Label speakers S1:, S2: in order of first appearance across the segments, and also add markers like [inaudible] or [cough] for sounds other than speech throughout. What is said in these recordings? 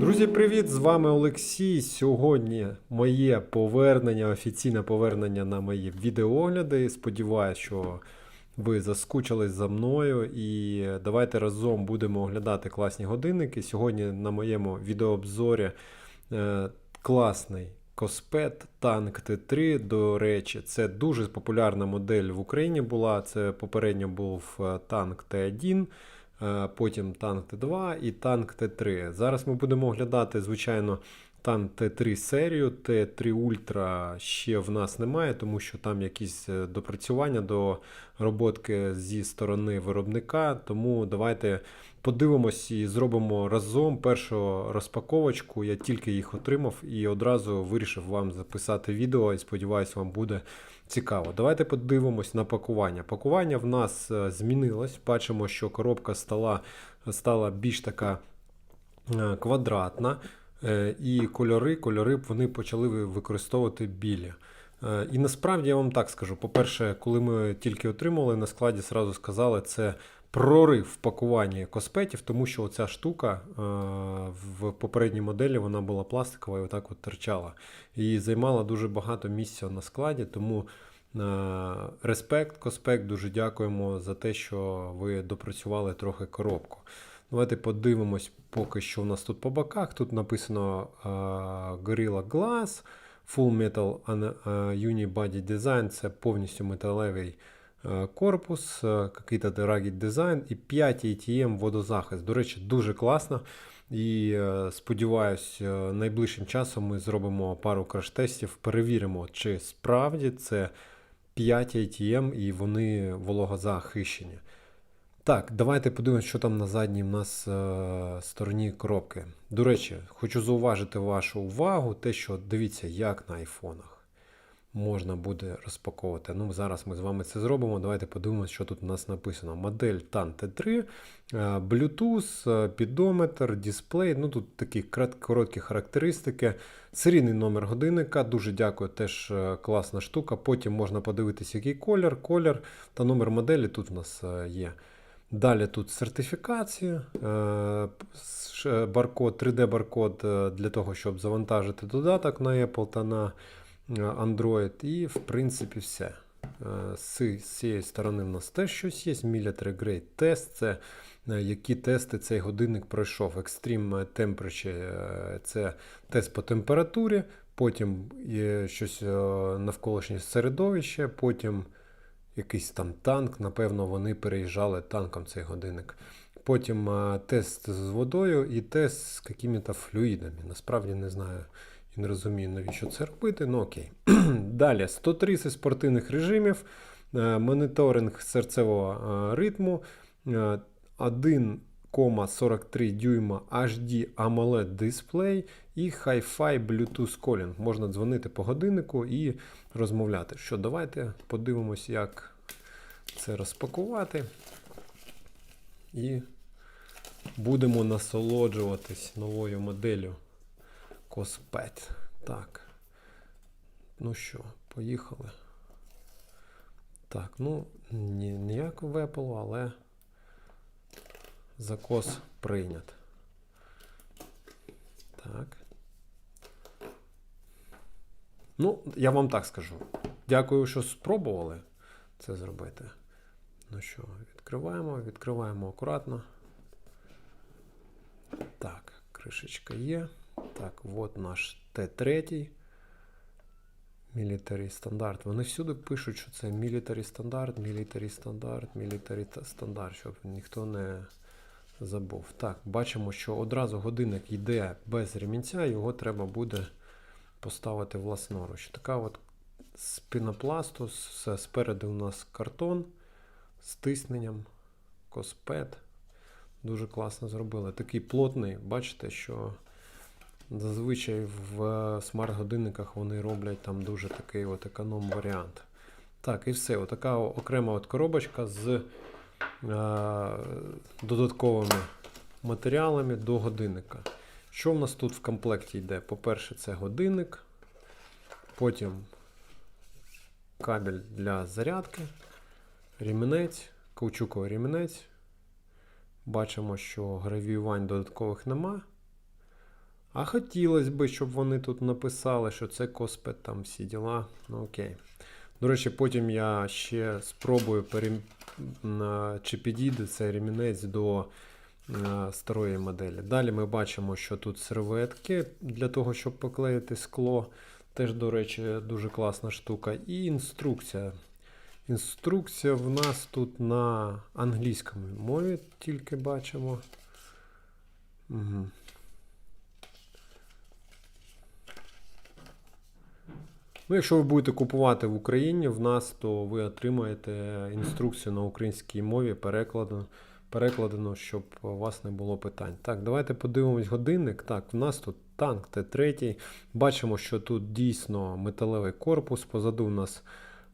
S1: Друзі, привіт! З вами Олексій. Сьогодні моє повернення, офіційне повернення на мої відеогляди. Сподіваюсь, що ви заскучились за мною і давайте разом будемо оглядати класні годинники. Сьогодні на моєму відеообзорі е, класний Коспет Танк Т3. До речі, це дуже популярна модель в Україні була. Це попередньо був е, танк Т1. Е, потім танк Т2 і танк Т3. Зараз ми будемо оглядати, звичайно, танк Т3 серію. Т3 Ультра ще в нас немає, тому що там якісь е, допрацювання до роботки зі сторони виробника. Тому давайте подивимось і зробимо разом першу розпаковочку. Я тільки їх отримав і одразу вирішив вам записати відео і сподіваюся, вам буде цікаво. Давайте подивимось на пакування. Пакування в нас е, змінилось. Бачимо, що коробка стала, стала більш така е, квадратна. Е, І кольори, кольори вони почали використовувати білі. Е, І насправді я вам так скажу: по-перше, коли ми тільки отримали, на складі сразу сказали, це прорив в пакуванні коспетів, тому що оця штука е, в попередній моделі вона була пластикова і отак от торчала. І займала дуже багато місця на складі, тому респект, Коспект, дуже дякуємо за те, що ви допрацювали трохи коробку. Давайте подивимось, поки що у нас тут по боках. Тут написано е, Gorilla Glass, Full Metal Unibody Design, це повністю металевий корпус, е, який-то rugged дизайн і 5 ATM водозахист. До речі, дуже класно. І е, сподіваюсь, е, найближчим часом ми зробимо пару краш-тестів, перевіримо, чи справді це 5 ATM і вони вологозахищені. Так, давайте подивимось, що там на задній в нас е, стороні коробки. До речі, хочу зауважити вашу увагу, те, що дивіться, як на айфонах можна буде розпаковувати. Ну, зараз ми з вами це зробимо. Давайте подивимося, що тут у нас написано. Модель TAN T3, е, Bluetooth, е, підометр, дисплей. Ну тут такі короткі характеристики. Серійний номер годинника. Дуже дякую, теж е, класна штука. Потім можна подивитися, який колір, колір та номер моделі тут у нас є. Далі тут сертифікація, е, баркод, 3D-баркод е, для того, щоб завантажити додаток на Apple та на е, Android. І, в принципі, все. З цієї сторони в нас теж щось є. Military Grade Test. Це які тести цей годинник пройшов. Extreme Temperature це тест по температурі, потім є щось навколишнє середовище, потім якийсь там танк. Напевно, вони переїжджали танком цей годинник. Потім тест з водою і тест з якими-то флюїдами. Насправді не знаю і не розумію, навіщо це робити. Ну окей. [clears throat] Далі 130 спортивних режимів, е, моніторинг серцевого е, ритму, е, 1,43 дюйма HD AMOLED дисплей і Hi-Fi Bluetooth Calling. Можна дзвонити по годиннику і розмовляти. Що, давайте подивимось, як це розпакувати. І будемо насолоджуватись новою моделлю Коспет. Так. Ну що, поїхали. Так, ну, ні, ніяк в Apple, але закос прийнят. Так. Ну, я вам так скажу. Дякую, що спробували це зробити. Ну що, відкриваємо, відкриваємо акуратно. Так, кришечка є. Так, от наш Т3. Military стандарт. Вони всюди пишуть, що це Military стандарт, Military стандарт, та- стандарт, щоб ніхто не забув. Так, бачимо, що одразу годинник йде без ремінця, його треба буде поставити власноруч. Така от з пінопласту, все спереду у нас картон з тисненням, коспет. Дуже класно зробили. Такий плотний, бачите, що зазвичай в е, смарт-годинниках вони роблять там дуже такий от економ варіант. Так, і все. Отака окрема от коробочка з додатковими матеріалами до годинника. Що в нас тут в комплекті йде? По-перше, це годинник, потім кабель для зарядки, ремінець, каучуковий ремінець, Бачимо, що гравіювань додаткових нема. А хотілося б, щоб вони тут написали, що це коспет, там всі діла. Ну окей. До речі, потім я ще спробую перем... чи підійде цей ремінець до е, старої моделі. Далі ми бачимо, що тут серветки для того, щоб поклеїти скло. Теж, до речі, дуже класна штука. І інструкція. Інструкція в нас тут на англійському мові тільки бачимо. Угу. Ну, якщо ви будете купувати в Україні в нас, то ви отримаєте інструкцію на українській мові перекладено, перекладено, щоб у вас не було питань. Так, давайте подивимось годинник. Так, в нас тут танк Т3. Бачимо, що тут дійсно металевий корпус. Позаду у нас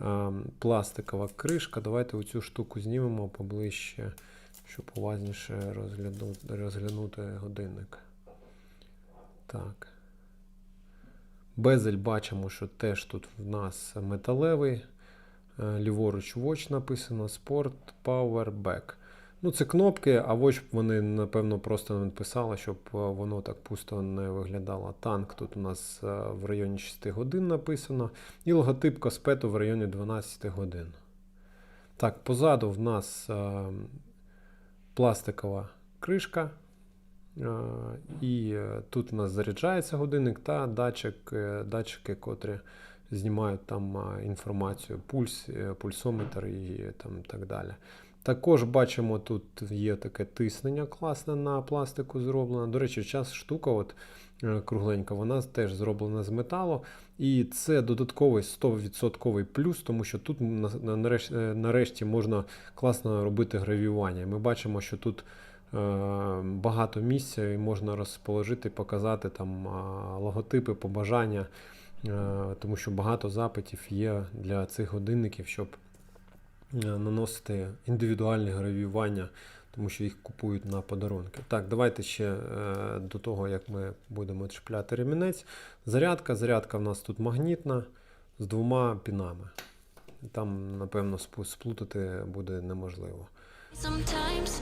S1: е, пластикова кришка. Давайте оцю штуку знімемо поближче, щоб уважніше розглянути, розглянути годинник. Так. Безель бачимо, що теж тут в нас металевий. Е, Ліворуч Watch написано Sport Power Back. Ну, це кнопки, а Watch вони, напевно, просто написали, щоб е, воно так пусто не виглядало. Танк тут у нас е, в районі 6 годин написано. І логотип Коспету в районі 12 годин. Так, позаду в нас е, пластикова кришка. Е, І е, тут у нас заряджається годинник та датчик, е, датчики, котрі знімають там інформацію, пульс, пульсометр і там так далі. Також бачимо, тут є таке тиснення класне на пластику зроблено. До речі, час штука от, кругленька, вона теж зроблена з металу. І це додатковий 100% плюс, тому що тут на- на- нарешті, можна класно робити гравіювання. Ми бачимо, що тут багато місця і можна розположити, показати там логотипи, побажання, е, тому що багато запитів є для цих годинників, щоб е, наносити індивідуальні гравіювання, тому що їх купують на подарунки. Так, давайте ще е, до того, як ми будемо чіпляти ремінець. Зарядка. Зарядка в нас тут магнітна з двома пінами. Там, напевно, сплутати буде неможливо.
S2: Sometimes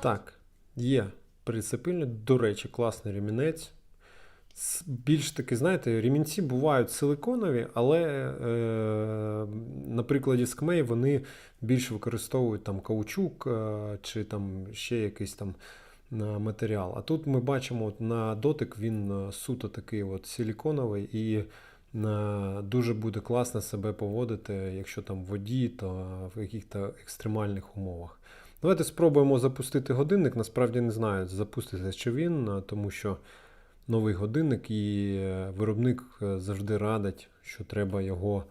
S1: Так, є прицепильник. До речі, класний ремінець. Більш таки, знаєте, ремінці бувають силиконові, але е, на прикладі скмей вони більш використовують там каучук е, чи там ще якийсь там е, матеріал. А тут ми бачимо от на дотик він е, суто такий от силіконовий і дуже буде класно себе поводити, якщо там в воді, то в яких-то екстремальних умовах. Давайте спробуємо запустити годинник. Насправді не знаю, запуститься чи він, тому що новий годинник і е, виробник е, завжди радить, що треба його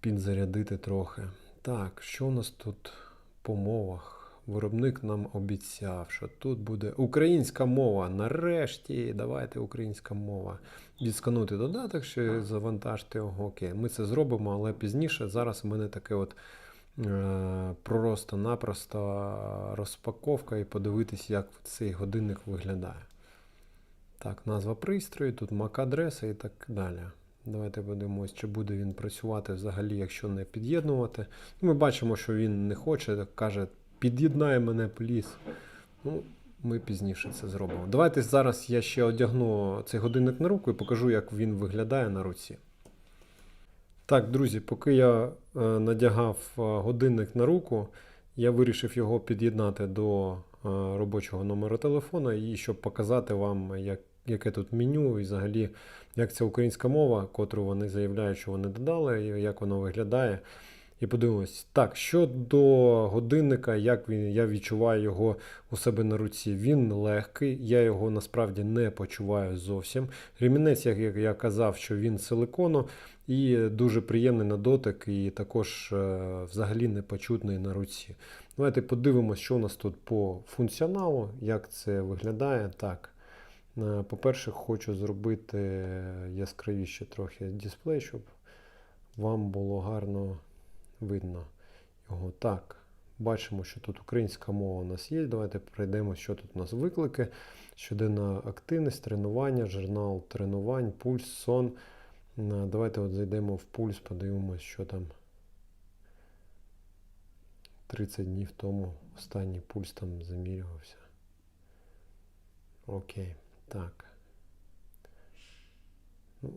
S1: підзарядити трохи. Так, що у нас тут по мовах? Виробник нам обіцяв, що тут буде українська мова. Нарешті, давайте українська мова. Відсканути додаток, ще завантажити його. Окей, ми це зробимо, але пізніше. Зараз у мене таке от е, просто-напросто розпаковка і подивитись, як цей годинник виглядає. Так, назва пристрою, тут MAC-адреса і так далі. Давайте подивимось, чи буде він працювати взагалі, якщо не під'єднувати. Ну, Ми бачимо, що він не хоче, каже, під'єднай мене, пліс. Ну, ми пізніше це зробимо. Давайте зараз я ще одягну цей годинник на руку і покажу, як він виглядає на руці. Так, друзі, поки я е, надягав е, годинник на руку, я вирішив його під'єднати до е, робочого номера телефона і щоб показати вам, як, яке тут меню і взагалі, як ця українська мова, котру вони заявляють, що вони додали, і як воно виглядає. І подивимось. Так, щодо годинника, як він, я відчуваю його у себе на руці. Він легкий, я його насправді не почуваю зовсім. Ремінець, як я- казав, що він силикону і дуже приємний на дотик, і також е, взагалі не почутний на руці. Давайте подивимось, що у нас тут по функціоналу, як це виглядає. Так. Е, По-перше, хочу зробити яскравіше трохи дисплей, щоб вам було гарно видно його. Так, бачимо, що тут українська мова у нас є. Давайте пройдемо, що тут у нас виклики. Щоденна активність, тренування, журнал тренувань, пульс, сон. Давайте от зайдемо в пульс, подивимося, що там 30 днів тому останній пульс там замірювався. Окей, так. Ну,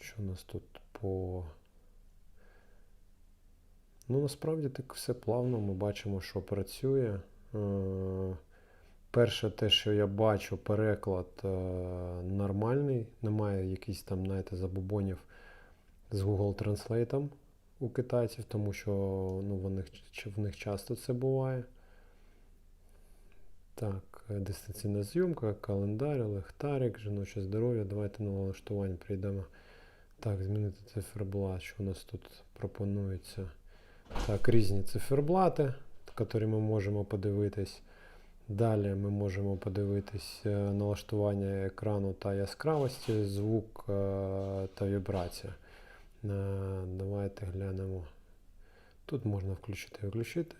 S1: що у нас тут по. Ну, насправді так все плавно. Ми бачимо, що працює. Е, Перше, те, що я бачу, переклад е, нормальний. Немає якихось там, знаєте, забубонів з Google Translate у китайців, тому що ну, в, них, в них часто це буває. Так, е, дистанційна зйомка, календар, лехтарик, жіноче здоров'я. Давайте на налаштування прийдемо. Так, змінити циферблат. Що у нас тут пропонується? Так, різні циферблати, які ми можемо подивитись. Далі ми можемо подивитись е, налаштування екрану та яскравості, звук е, та вібрація. Е, Давайте глянемо. Тут можна включити і виключити.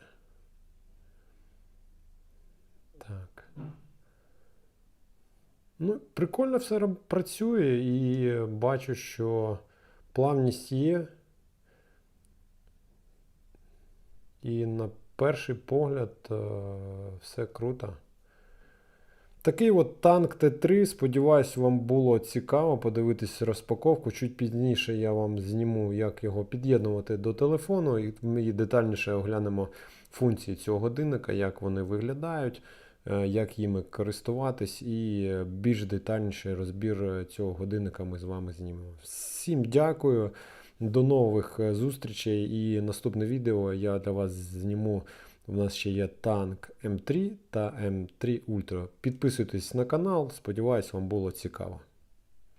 S1: Так. Ну, прикольно все працює і бачу, що плавність є. І на перший погляд е, все круто. Такий от танк Т3. Сподіваюсь, вам було цікаво подивитись розпаковку. Чуть пізніше я вам зніму, як його під'єднувати до телефону, і ми детальніше оглянемо функції цього годинника, як вони виглядають, е, як їми користуватись, і більш детальніший розбір цього годинника ми з вами знімемо. Всім дякую. До нових е, зустрічей і наступне відео я для вас зніму. У нас ще є танк М3 та М3 Ультра. Підписуйтесь на канал, сподіваюсь, вам було цікаво.